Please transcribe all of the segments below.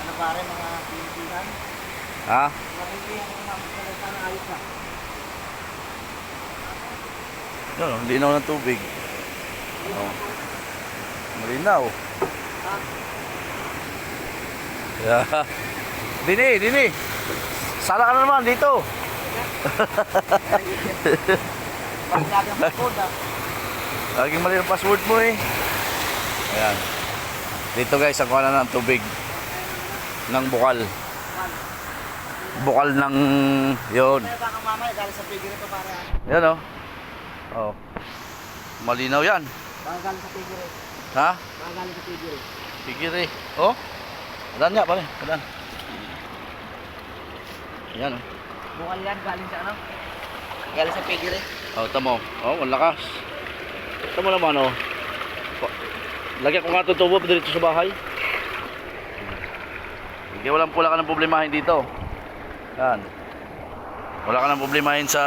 Ano pare, mga Pilipinan? Ha? Yun, oh, linaw ng tubig. Oh. Malinaw. Yeah. Dini, dini. Sana ka na naman dito. Pag lagi ang pasod ah. Laging mali ang password mo eh. Ayan. Dito guys, ang kuha ng tubig. Ng bukal. Bukal ng... Yun. Baka mamaya galing sa ito pare. ah. Yan oh. Oh. Malinaw yan. Baka galing sa figure. Ha? Baka galing sa figure. Pikir eh. Oh. Adan nga pare. Adan. Yan oh. Bukal yan, galing sa ano? Galing sa figure. Oh, tamo. Oh, ang lakas. Tamo naman oh. Pa- Lagyan ko nga itong tubo dito sa bahay. Hindi walang pula ka ng problemahin dito. Yan. Wala ka ng problemahin sa...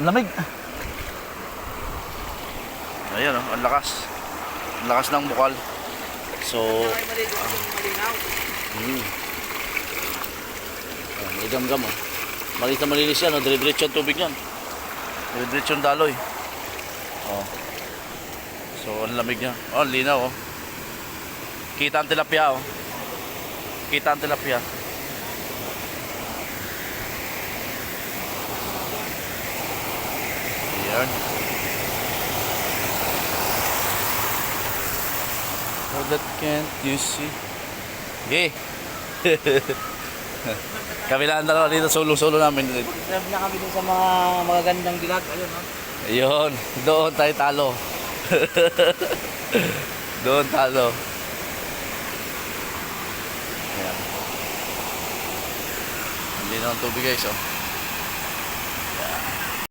Ang lamig. Ayan oh, ang lakas. Ang lakas ng bukal. So, maligo yung malinaw. Hmm. Oh, Malinis na malinis yan, oh. dire-diretso ang tubig yan. Dire-diretso ang daloy. Oh. So, ang lamig niya. Oh, linaw oh. Kita ang tilapia oh. Kita ang tilapia. Ayan. Oh, that can't you see? Okay. Kabilaan dalawa dito, solo-solo namin. Serve na kami dun sa mga magagandang dilag. Ayun, no? Ayun, doon tayo talo. doon talo. Ayan. Hindi na ang tubig guys, oh.